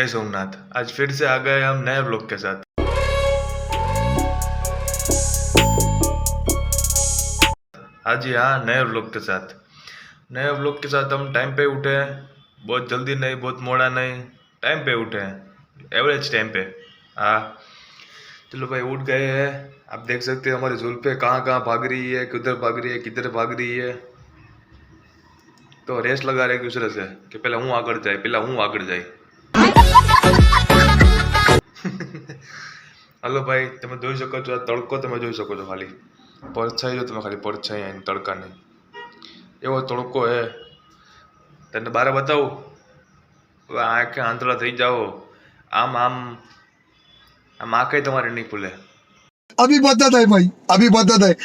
जय सोमनाथ। आज फिर से आ गए हम नए ब्लॉग के साथ। आज यहाँ नए ब्लॉग के साथ। नए ब्लॉग के साथ हम टाइम पे उठे बहुत जल्दी नहीं, बहुत मोड़ा नहीं। टाइम पे उठे एवरेज टाइम पे। हाँ। चलो भाई, उठ गए हैं। आप देख सकते हैं हमारी जुल्फे कहाँ कहाँ भाग रही है, किधर भाग रही है, किधर भाग रही है। तो रेस लगा रहे एक दूसरे से कि पहले हूँ आकर जाए, पहले हूँ आगे जाए। હલો ભાઈ તમે જોઈ શકો છો આ તડકો તમે જોઈ શકો છો ખાલી. પરછાઈ જો તમે ખાલી પરછાઈ આવીને તડકાની. એવો તડકો હે. તને બારે બતાવું? હવે આંખે આંતળા થઈ જાઓ. આમ આમ આમ આંખે તમારી નહીં ખુલે અભી બધા થાય ભાઈ અભી બધા થાય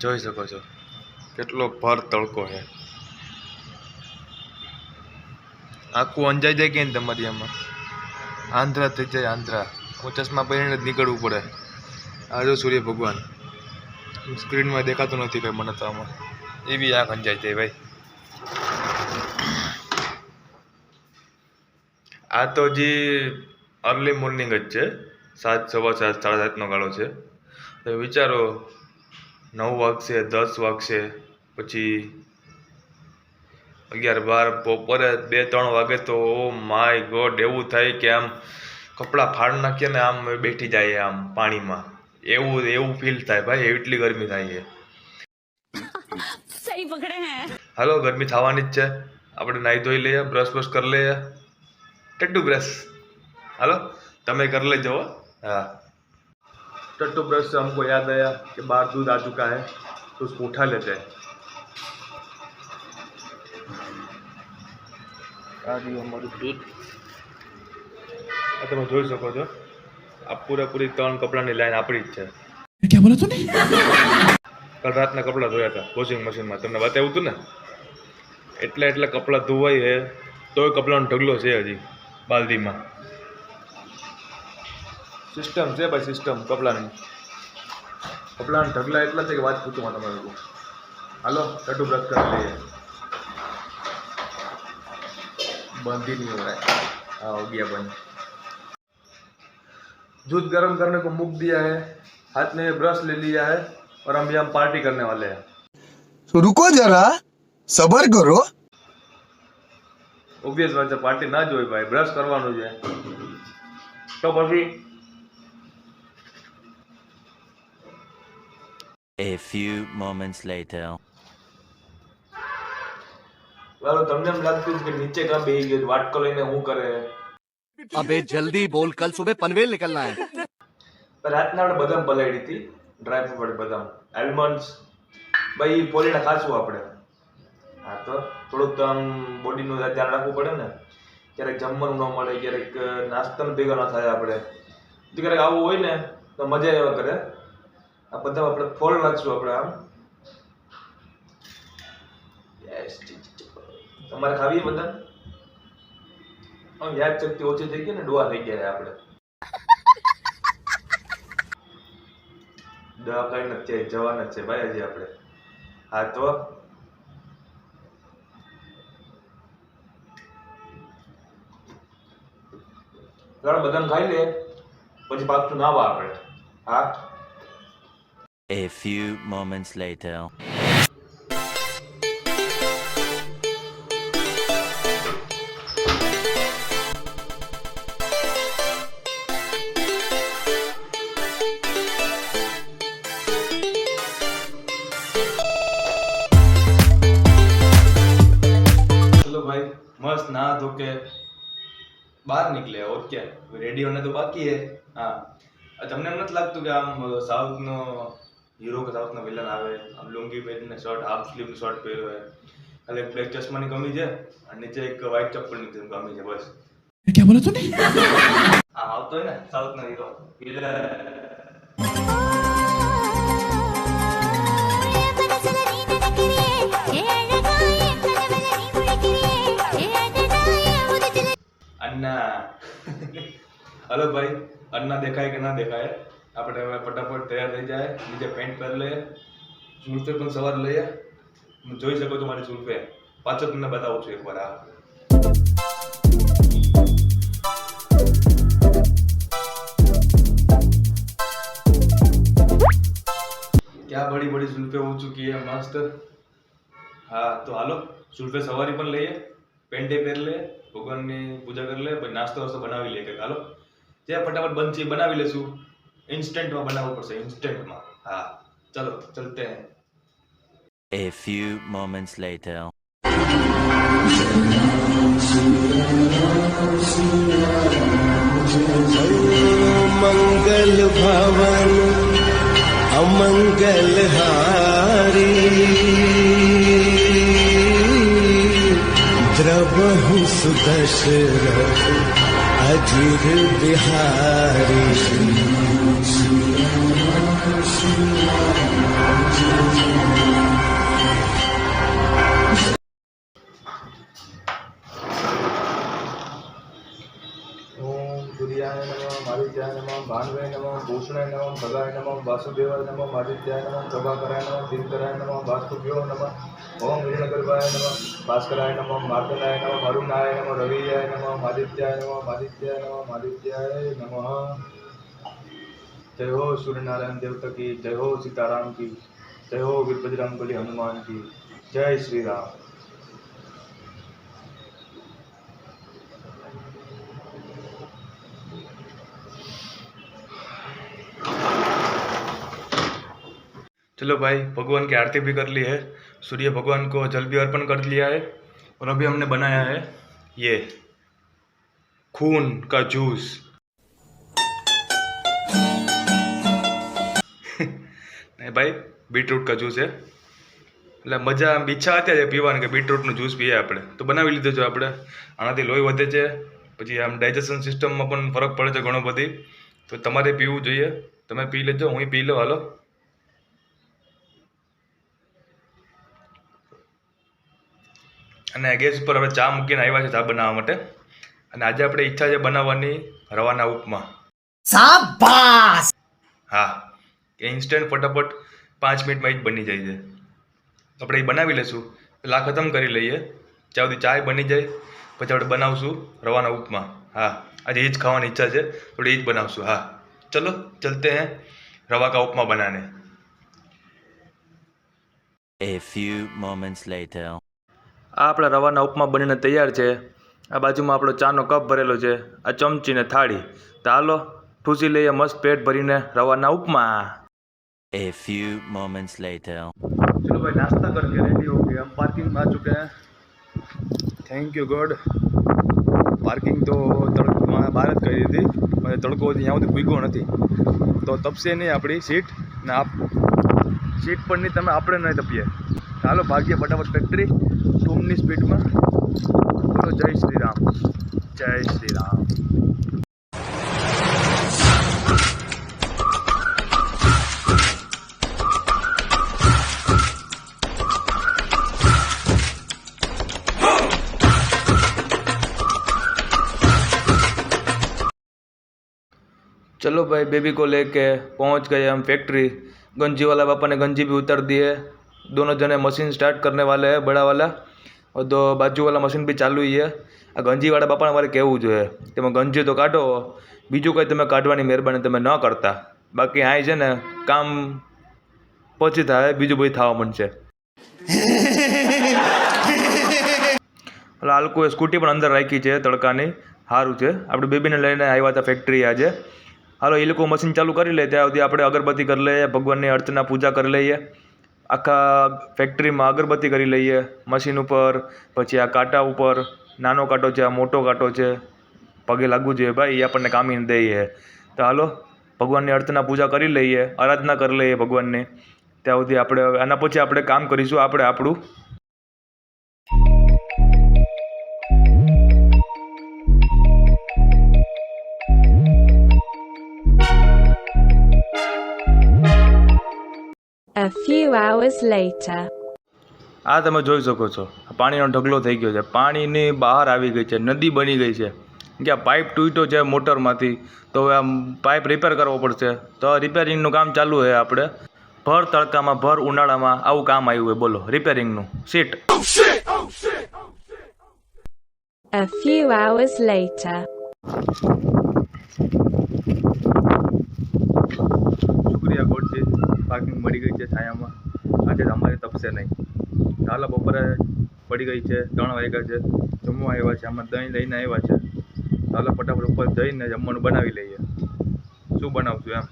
જોઈ શકો છો. કેટલો ભર તડકો છે આખું અંજાઈ જાય કે તમારી એમાં આંધ્રા થઈ જાય, આંધ્રા. હું ચશ્મા પહેરીને જ નીકળવું પડે. આ જો સૂર્ય ભગવાન. સ્ક્રીનમાં દેખાતું નથી કંઈ મને તો આમાં. એવી આંખ અંજાઈ જાય ભાઈ. આ તો હજી અર્લી મોર્નિંગ જ છે. સાત, સવા સાત, સાડા સાતનો ગાળો છે. તો વિચારો, નવ વાગશે, દસ વાગશે, પછી અગિયાર બાર બપોરે બે ત્રણ વાગે તો ઓ માય ગોડ એવું થાય કે આમ કપડાં ફાડ નાખીએ ને આમ બેઠી જાય આમ પાણીમાં. એવું એવું ફીલ થાય ભાઈ એટલી ગરમી થાય છે. હાલો ગરમી થવાની જ છે. આપણે નાહી ધોઈ લઈએ બ્રશ બ્રશ કરી લઈએ. ટટ્ટુ બ્રશ હાલો તમે કરી લેજો હા. टट्टू બ્રશ से हमको याद आया कि बाहर दूध आ चुका है तो उसको उठा આ રહ્યું અમારું દૂધ. આ તમે જોઈ શકો છો. આ પૂરેપૂરી ત્રણ કપડાની લાઈન આપણી જ છે. ક્યાં બોલો તું કાલ રાતના કપડાં ધોયા હતા વોશિંગ મશીનમાં તમને બતાવ્યું હતું ને? એટલા એટલા કપડાં ધોવાય છે તોય કપડાનો ઢગલો છે હજી બાલદીમાં. સિસ્ટમ છે ભાઈ સિસ્ટમ કપડાની. કપડાના ઢગલા એટલા છે કે વાત પૂછું તમારે હાલો ટટુ બ્રશ કરી લઈએ. बंद ही नहीं हो रहा है हाँ हो गया बंद दूध गर्म करने को मूक दिया है हाथ में ब्रश ले लिया है और हम यहाँ पार्टी करने वाले हैं तो रुको जरा सबर करो ઓબ્વિયસ વાત છે પાર્ટી ના જોઈ ભાઈ બ્રશ કરવાનું છે તો પછી A few moments later. Lalo તમને એમ લાગતું કે નીચે કાં બેહી ગયો વાટકો લઈને હું કરે? અબે જલ્દી બોલ કલ સુબહ પનવેલ નીકળના હે. રાતના આપણે બદામ પલાળી હતી ડ્રાય ફ્રૂટ બદામ આલમંડ્સ ભાઈ પોલીને ખાશું આપણે. હા તો થોડુંક તો આમ બોડીનું ધ્યાન રાખવું પડે ને. ક્યારેક જમવાનું ન મળે ક્યારેક નાસ્તાનું ભેગા ન થાય આપણે. તો ક્યારેક આવું હોય ને તો મજા એવા કરે આ બધા આપણે ફોલ રાખશું આપણે આમ. યસ તમારે ખાવી બધા આમ યાદ શક્તિ ઓછી થઈ ગઈ ને ડોવા થઈ ગયા આપણે. દવા કઈ નથી જવાના છે ભાઈ હજી આપણે. હા તો? ચાલો બદામ ખાઈ લે, પછી પાછું નાવા આપણે. હા? A few moments later. એટલે ઓર ક્યાં રેડિયોને તો બાકી હે. હા. તમને એમ નથી લાગતું કે આમ સાઉથનો હીરો કે સાઉથનો વિલન આવે? આમ લુંગી પહેરીને શર્ટ હાફ સ્લીવનું શર્ટ પહેર્યો હોય. એટલે બ્લેક ચશ્માની કમી છે અને નીચે એક વ્હાઈટ ચપ્પલની કમી છે બસ. ક્યાં બોલો તું ને? આવતો હોય ને સાઉથ નો હીરો. એટલે अन्ना हेलो भाई अन्ना દેખાય કે ના દેખાય આપણે હવે ફટાફટ તૈયાર થઈ જાય નીચે પેન્ટ પહેરી લઈએ જુલ્ફે પણ સવાર લઈએ તમે જોઈ શકો છો મારી જુલ્ફે પાછો તમને બતાવું છું એકવાર આ क्या बड़ी बड़ी जुल्फे हो चुकी है मस्त હા તો હાલો સુલ્ફે સવારી પણ લઈએ પેન્ટે પહેરી લે ભગવાનની પૂજા કરી લે નાસ્તો વાસ્તો બનાવી લે કે હાલો. ત્યાં ફટાફટ બનશે બનાવી લેશું. ઇન્સ્ટન્ટમાં બનાવવું પડશે ઇન્સ્ટન્ટમાં હા. ચલો ચલતે હૈ. A few moments later. મંગલ ભવન અમંગલ હારી દ્રવ सुदशरथ अजिर बिहारी भगाय नम, वासुदेवाय नम आदित्याय नम, प्रभाकराय नम, दिनकराय नम, वास्तुभ्यो नम, ओम ऋणगर्भाय नम, भास्कराय नम मार्दनाय नम अरुणाय नम, रवियाय नम आदित्याय नम आदित्याय नम आदित्याय नम। जय हो सूर्यनारायण देवता की, जय हो सीताराम की, जय हो वीरभद्राम बली हनुमान की, जय श्री राम चलो भाई भगवान की आरती भी कर ली है सूर्य भगवान को जल भी अर्पण कर लिया है और अभी हमने बनाया है ये खून का जूस નહીં ભાઈ બીટરૂટ કા જ્યુસ છે એટલે મજા આમ ઈચ્છા હતી જ પીવાની કે બીટરૂટનું જ્યુસ પીએ આપણે તો બનાવી લીધું છે આપણે આનાથી લોહી વધે છે પછી આમ ડાયજેશન સિસ્ટમમાં પણ ફરક પડે છે ઘણો બધી તો તમારે પીવું જોઈએ તમે પી લેજો હું પી લઉં હાલો અને ગેસ ઉપર હવે ચા મૂકીને આવ્યા છે ચા બનાવવા માટે. અને આજે આપણે ઈચ્છા છે બનાવવાની રવાના ઉપમા. હા કે ઇન્સ્ટન્ટ ફટાફટ પાંચ મિનિટમાં જ બની જાય છે. આપણે એ બનાવી લઈશું પેલા ખતમ કરી લઈએ. ત્યાં સુધી ચાય બની જાય પછી આપણે બનાવશું રવાના ઉપમા. હા આજે એ જ ખાવાની ઈચ્છા છે થોડી એ જ બનાવશું. હા ચલો ચલતે હે રવા કા ઉપમા બનાને. A few moments later. આ આપણા રવાના ઉપમા બનીને તૈયાર છે આ બાજુમાં આપણો ચાનો કપ ભરેલો છે આ ચમચી ને થાળી તો હાલો ઠૂસી લઈએ મસ્ત પેટ ભરીને રવાના ઉપમા A few moments later. चलो भाई नाश्ता करके रेडी हो गए हम पार्किंग में आ चुके हैं थैंक यू गॉड પાર્કિંગ તો તડકમાં બહાર જ કરી હતી અને તડકો હજી અહીંયા સુધી ભૂગ્યો નથી તો તપશે નહીં આપણી સીટ ને આપ સીટ પર નહીં તમે આપણે નહીં તપીએ ચાલો ભાગીએ ફટાફટ ફેક્ટરી ટૂમની સ્પીડમાં બોલો જય શ્રી રામ જય શ્રી રામ चलो भाई बेबी को लेके पहुंच गए हम फैक्ट्री गंजी वाला पापा ने गंजी भी उतार दी है दोनों जने मशीन स्टार्ट करने वाले हैं बड़ा वाला તો બાજુવાળા મશીન બી ચાલુ છે. આ ગંજીવાળા બાપાને મારે કહેવું જોઈએ. તમે ગંજી તો કાઢો, બીજું કંઈ તમે કાઢવાની મહેરબાની તમે ન કરતા. બાકી આય છે ને, કામ પછી થાય, બીજું ભાઈ થવા માંડશે. એટલે આ લોકોએ સ્કૂટી પણ અંદર રાખી છે, તડકાની. સારું છે. આપણે બેબીને લઈને આવ્યા હતા ફેક્ટરી આજે. હાલો એ લોકો મશીન ચાલુ કરી લે, ત્યાં સુધી આપણે અગરબત્તી કરી લઈએ, ભગવાનની અર્ચના, પૂજા કરી લઈએ. આખા ફેક્ટરીમાં અગરબત્તી કરી લઈએ મશીન ઉપર, પછી આ કાંટા ઉપર, નાનો કાંટો છે, આ મોટો કાંટો છે, પગે લાગવું જોઈએ ભાઈ, એ આપણને કામીને દઈએ. તો હાલો, ભગવાનની અર્થના પૂજા કરી લઈએ, આરાધના કરી લઈએ ભગવાનની. ત્યાં સુધી આપણે, આના પછી આપણે કામ કરીશું, આપણે આપણું A few hours later. આ તમે જોઈ શકો છો. પાણીનો ઢગલો થઈ ગયો છે. પાણીની બહાર આવી ગઈ છે. નદી બની ગઈ છે. કે આ પાઇપ તૂટ્યો છે મોટરમાંથી. તો હવે આમ પાઇપ રિપેર કરવો પડશે. તો રિપેરિંગનું કામ ચાલુ છે આપણે. ભર તડકામાં ભર ઉનાળામાં આવું કામ આવ્યું હોય. બોલો રિપેરિંગનું seat A few hours later. શુક્રિયા ગોડજી parking મળી ગઈ છે છાયામાં આજે અમારે તપશે નહીં હાલો બપોરે પડી ગઈ છે ત્રણ વાગ્યા છે જમવા આવ્યા છે આમાં દહીં લઈને આવ્યા છે હાલો ફટાફટ ઉપર જઈને જમવાનું બનાવી લઈએ શું બનાવશું એમ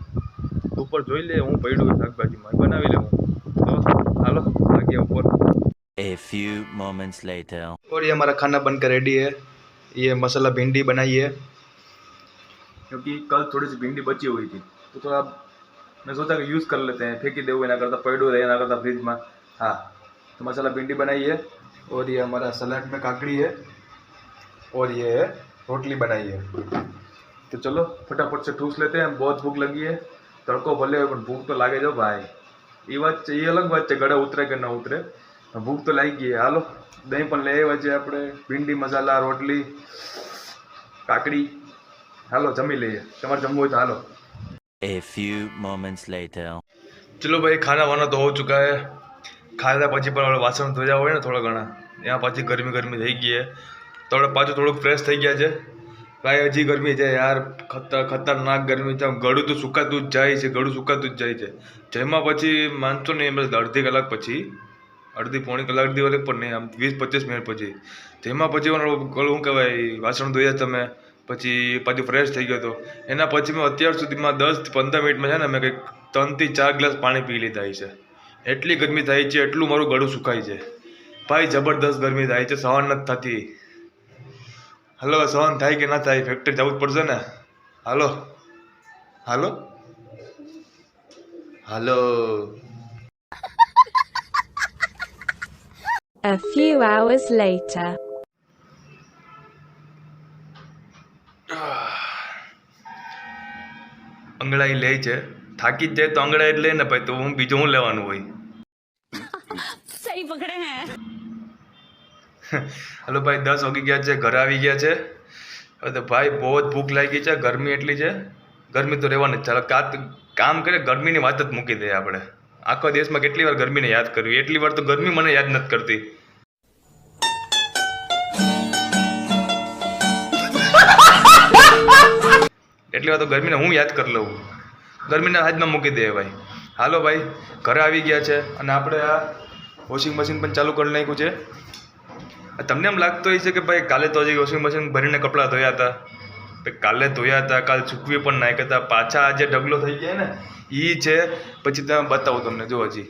ઉપર જોઈ લે હું પડ્યું શાકભાજીમાં બનાવી લઉં તો હાલો લાગીએ ઉપર A few moments later. और ये हमारा खाना बनकर रेडी है ये मसाला भिंडी बनाई है क्योंकि कल थोड़ी सी भिंडी बची हुई थी तो थोड़ा मैं सोचा कि यूज़ कर लेते हैं फेंकी दे हुए ना करता पड़ो रहे ना करता फ्रिज में हाँ तो मसाला भिंडी बनाई है और ये हमारा सलाद में काकड़ी है और ये है रोटली बनाई है तो चलो फटाफट से ठूस लेते हैं बहुत भूख लगी है तड़को भले હોય પણ ભૂખ તો લાગે જો ભાઈ એ વાત છે એ અલગ વાત છે ગળે ઉતરે કે ન ઉતરે પણ ભૂખ તો લાગી ગઈ હાલો દહીં પણ લઈ આવ્યા છે આપણે ભીંડી મસાલા રોટલી કાકડી હાલો જમી લઈએ તમારે જમવું હોય તો હાલો A few moments later. ચલો ભાઈ ખાના વાના તો હો ચુકા હે. ખાધા પછી પણ આપણે વાસણ ધોયા હોય ને થોડા ઘણા. ત્યાં પાછી ગરમી ગરમી થઈ ગઈ હે. તો આપણે પાછું થોડુંક ફ્રેશ થઈ ગયા છે. ભાઈ, હજી ગરમી છે યાર. ખતર ખતરનાક ગરમી છે. ગળું તો સુકાતું જ જાય છે, ગળું સુકાતું જ જાય છે. જેમાં પછી માનશો નહીં, એમ અડધી કલાક પછી, અડધી પોણી કલાક કલાક પણ નહીં, આમ વીસ પચીસ મિનિટ પછી. જેમાં પછી શું કહેવાય, વાસણ ધોયા તમે. પછી પાછું ફ્રેશ થઈ ગયો હતો. એના પછી મેં અત્યાર સુધીમાં દસ પંદર મિનિટમાં છે ને મેં કંઈક ત્રણથી ચાર ગ્લાસ પાણી પી લીધા છે. એટલી ગરમી થાય છે, એટલું મારું ગળું સુકાય છે. ભાઈ, જબરદસ્ત ગરમી થાય છે, સહન નથી થતી. હાલો, સહન થાય કે ના થાય ફેક્ટરી જવું જ પડશે ને. હાલો. હાલો. હાલો. A few hours later. અંગળાઈ લે છે. થાકી જ જાય તો અંગળાઈ જ લે ને ભાઈ તો હું બીજું હું લેવાનું હોય? સહી ભાઈ દસ વાગી ગયા છે ઘરે આવી ગયા છે. હવે તો ભાઈ બહુ જ ભૂખ લાગી છે ગરમી એટલી છે. ગરમી તો રહેવાની જ ચાલો કાત કામ કરે ગરમીની વાત જ મૂકી દઈએ આપણે. આખો દેશમાં કેટલી વાર ગરમીને યાદ કરવી? એટલી વાર તો ગરમી મને યાદ નથી કરતી. એટલી વાર તો ગરમીને હું યાદ કરી લઉં. ગરમીના હાથમાં મૂકી દે ભાઈ. હાલો ભાઈ, ઘરે આવી ગયા છે અને આપણે આ વોશિંગ મશીન પણ ચાલુ કરી નાખ્યું છે. તમને એમ લાગતું હોય છે કે ભાઈ કાલે તો હજી વોશિંગ મશીન ભરીને કપડાં ધોયા હતા. કાલે ધોયા હતા, કાલ સૂકવી પણ નાખ્યા હતા. પાછા આજે ઢગલો થઈ ગયા ને એ છે, પછી તમે બતાવું તમને, જો હજી.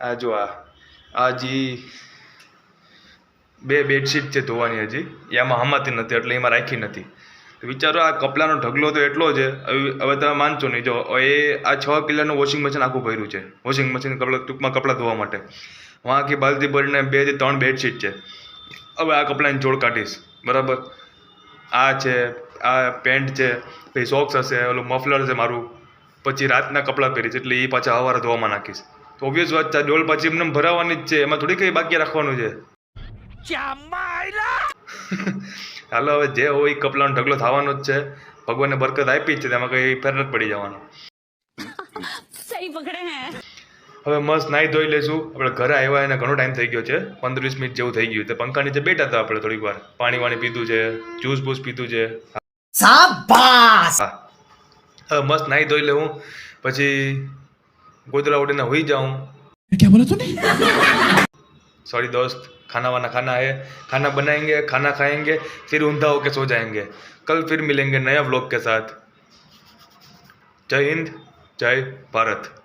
આ જો આ. આ હજી બે બેડશીટ છે ધોવાની હજી. એ આમાં હમાતી નથી, એટલે એમાં રાખી નથી. વિચારો, આ કપડાનો ઢગલો તો એટલો છે, હવે તમે માનશો નહીં. જો એ, આ છ કિલોનું વોશિંગ મશીન આખું ભર્યું છે. વોશિંગ મશીન કપડાં, ટૂંકમાં કપડાં ધોવા માટે. હું આખી બાલતી ભરીને બેથી ત્રણ બેડશીટ છે. હવે આ કપડાની જોડ કાઢીશ. બરાબર? આ છે, આ પેન્ટ છે, પછી સોક્સ હશે, ઓલું મફલર છે મારું. પછી રાતના કપડાં પહેરીશ, એટલે એ પાછા સવારે ધોવામાં નાખીશ. તો ઓબ્વિયસ વાત છે ડોલ પાછી એમને ભરાવાની જ છે, એમાં થોડી કંઈ બાકી રાખવાનું છે. હાલો હવે જે હોય કપલાનો ઢગલો થવાનો જ છે. ભગવાનને બરકત આપી જ છે તેમાં કંઈ ફેર પડી જવાનો. સહી પકડે હવે મસ્ત નાહી ધોઈ લેશું. આપણે ઘરે આવ્યા એને ઘણો ટાઈમ થઈ ગયો છે. પંદર વીસ મિનિટ જેવું થઈ ગયું તે પંખા નીચે બેઠા હતા આપણે થોડીક વાર. પાણી વાણી પીધું છે જ્યુસ બૂસ પીધું છે. હવે મસ્ત નાહી ધોઈ લેવું. પછી ગોદરા ઉડીને હોઈ જાઉં. ક્યાં બોલો તું सॉरी दोस्त, खाना वाना खाना है, खाना बनाएँगे, खाना खाएँगे, फिर ऊंधा होके सो जाएँगे। कल फिर मिलेंगे नया व्लॉग के साथ। जय हिंद, जय भारत।